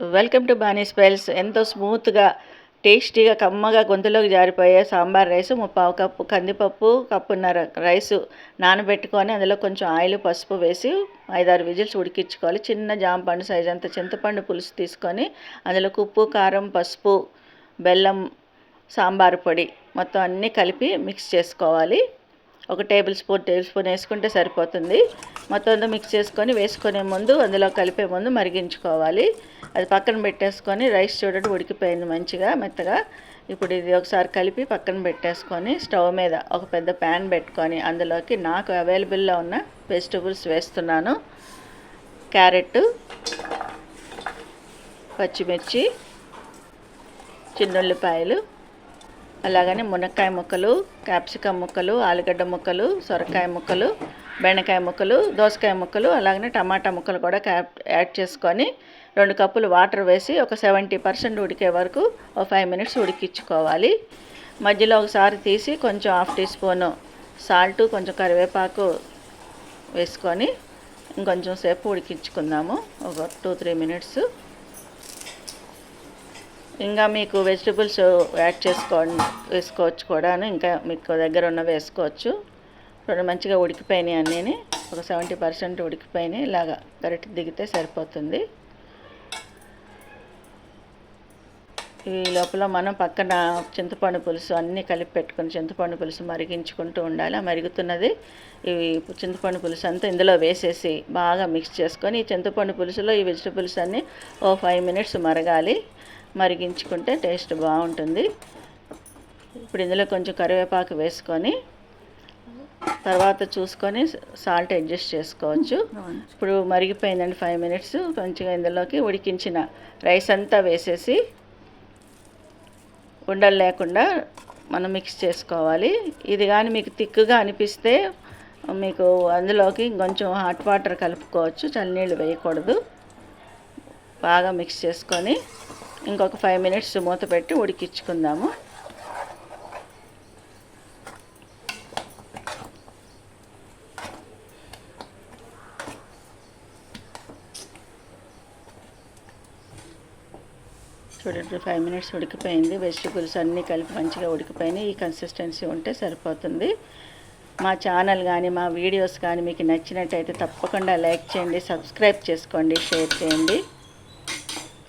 Welcome to Bani spells ఎంతో స్మూత్గా టేస్టీగా కమ్మగా గొంతులోకి జారిపోయే సాంబార్ రైస్ ముప్పావు కప్పు కందిపప్పు కప్పున్నర రైసు నానబెట్టుకొని అందులో కొంచెం ఆయిల్ పసుపు వేసి ఐదారు విజిల్స్ ఉడికించుకోవాలి. చిన్న జాంపండు సైజ్ అంత చింతపండు పులుసు తీసుకొని అందులో ఉప్పు కారం పసుపు బెల్లం సాంబార్ పొడి మొత్తం అన్నీ కలిపి మిక్స్ చేసుకోవాలి. ఒక టేబుల్ స్పూన్ టేబుల్ స్పూన్ వేసుకుంటే సరిపోతుంది. మొత్తం అంతా మిక్స్ చేసుకొని వేసుకునే ముందు అందులో కలిపే ముందు మరిగించుకోవాలి. అది పక్కన పెట్టేసుకొని రైస్ చూడండి ఉడికిపోయింది మంచిగా మెత్తగా. ఇప్పుడు ఇది ఒకసారి కలిపి పక్కన పెట్టేసుకొని స్టవ్ మీద ఒక పెద్ద ప్యాన్ పెట్టుకొని అందులోకి నాకు అవైలబుల్లో ఉన్న వెజిటబుల్స్ వేస్తున్నాను. క్యారెట్ పచ్చిమిర్చి చిన్నుల్లిపాయలు అలాగనే మునక్కాయ ముక్కలు క్యాప్సికమ్ ముక్కలు ఆలుగడ్డ ముక్కలు సొరకాయ ముక్కలు బెండకాయ ముక్కలు దోసకాయ ముక్కలు అలాగనే టమాటా ముక్కలు కూడా యాడ్ చేసుకొని రెండు కప్పులు వాటర్ వేసి ఒక సెవెంటీ పర్సెంట్ ఉడికే వరకు ఒక ఫైవ్ మినిట్స్ ఉడికించుకోవాలి. మధ్యలో ఒకసారి తీసి కొంచెం హాఫ్ టీ స్పూను సాల్ట్ కొంచెం కరివేపాకు వేసుకొని ఇంకొంచెం సేపు ఉడికించుకుందాము. ఒక టూ త్రీ మినిట్స్ ఇంకా మీకు వెజిటబుల్స్ యాడ్ చేసుకోండి వేసుకోవచ్చు కూడాను. ఇంకా మీకు దగ్గర ఉన్న వేసుకోవచ్చు. రెండు మంచిగా ఉడికిపోయినాయి అన్నీ ఒక సెవెంటీ పర్సెంట్ ఉడికిపోయినాయి. ఇలాగా కరెక్ట్ దిగితే సరిపోతుంది. ఈ లోపల మనం పక్కన చింతపండు పులుసు అన్నీ కలిపి పెట్టుకుని చింతపండు పులుసు మరిగించుకుంటూ ఉండాలి. మరుగుతున్నది ఇవి చింతపండు పులుసు అంతా ఇందులో వేసేసి బాగా మిక్స్ చేసుకొని ఈ చింతపండు పులుసులో ఈ వెజిటబుల్స్ అన్నీ ఓ ఫైవ్ మినిట్స్ మరగాలి. మరిగించుకుంటే టేస్ట్ బాగుంటుంది. ఇప్పుడు ఇందులో కొంచెం కరివేపాకు వేసుకొని తర్వాత చూసుకొని సాల్ట్ అడ్జస్ట్ చేసుకోవచ్చు. ఇప్పుడు మరిగిపోయిందండి ఫైవ్ మినిట్స్. కొంచెం ఇందులోకి ఉడికించిన రైస్ అంతా వేసేసి ఉండలు లేకుండా మనం మిక్స్ చేసుకోవాలి. ఇది కానీ మీకు తిక్కుగా అనిపిస్తే మీకు అందులోకి కొంచెం హాట్ వాటర్ కలుపుకోవచ్చు. చల్లనీళ్ళు వేయకూడదు. బాగా మిక్స్ చేసుకొని ఇంకొక ఫైవ్ మినిట్స్ మూత పెట్టి ఉడికించుకుందాము. చూడండి ఫైవ్ మినిట్స్ ఉడికిపోయింది. వెజిటబుల్స్ అన్నీ కలిపి మంచిగా ఉడికిపోయినాయి. ఈ కన్సిస్టెన్సీ ఉంటే సరిపోతుంది. మా ఛానల్ కానీ మా వీడియోస్ కానీ మీకు నచ్చినట్టయితే తప్పకుండా లైక్ చేయండి సబ్స్క్రైబ్ చేసుకోండి షేర్ చేయండి.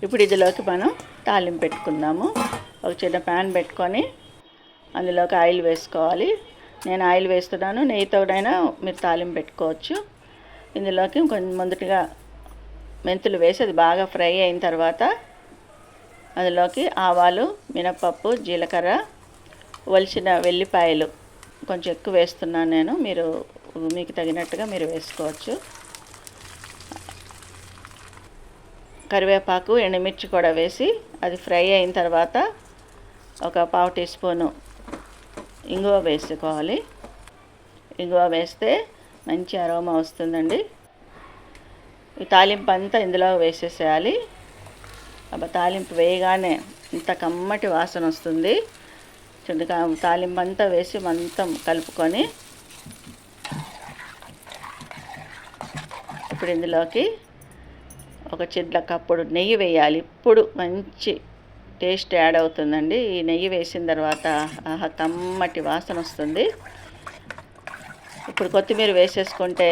ఇప్పుడు ఇదిలోకి మనం తాలింపు పెట్టుకుందాము. ఒక చిన్న ప్యాన్ పెట్టుకొని అందులోకి ఆయిల్ వేసుకోవాలి. నేను ఆయిల్ వేస్తున్నాను. నెయ్యితోనైనా మీరు తాలింపు పెట్టుకోవచ్చు. ఇందులోకి కొంచెం ముందుగా మెంతులు వేసి అది బాగా ఫ్రై అయిన తర్వాత అందులోకి ఆవాలు మినపప్పు జీలకర్ర వలిసిన వెల్లిపాయలు. కొంచెం ఎక్కువ వేస్తున్నాను నేను. మీరు మీకు తగినట్టుగా మీరు వేసుకోవచ్చు. కరివేపాకు ఎండుమిర్చి కూడా వేసి అది ఫ్రై అయిన తర్వాత ఒక పావు టీ స్పూను ఇంగువ వేసుకోవాలి. ఇంగువ వేస్తే మంచి అరోమా వస్తుందండి. ఈ తాలింపు అంతా ఇందులో వేసేసేయాలి. అబ్బా తాలింపు వేయగానే ఇంత కమ్మటి వాసన వస్తుంది. చూడండి తాలింపు అంతా వేసి మొత్తం కలుపుకొని ఇప్పుడు ఇందులోకి ఒక చిట్ల కప్పుడు నెయ్యి వేయాలి. ఇప్పుడు మంచి టేస్ట్ యాడ్ అవుతుందండి. ఈ నెయ్యి వేసిన తర్వాత ఆహా కమ్మటి వాసన వస్తుంది. ఇప్పుడు కొత్తిమీర వేసేసుకుంటే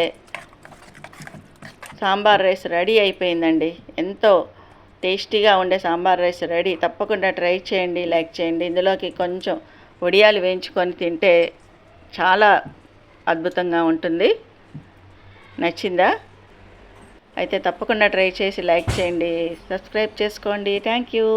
సాంబార్ రైస్ రెడీ అయిపోయిందండి. ఎంతో టేస్టీగా ఉండే సాంబార్ రైస్ రెడీ. తప్పకుండా ట్రై చేయండి లైక్ చేయండి. ఇందులోకి కొంచెం వడియాలు వేయించుకొని తింటే చాలా అద్భుతంగా ఉంటుంది. నచ్చిందా? అయితే తప్పకుండా ట్రై చేసి లైక్ చేయండి సబ్స్క్రైబ్ చేసుకోండి. Thank you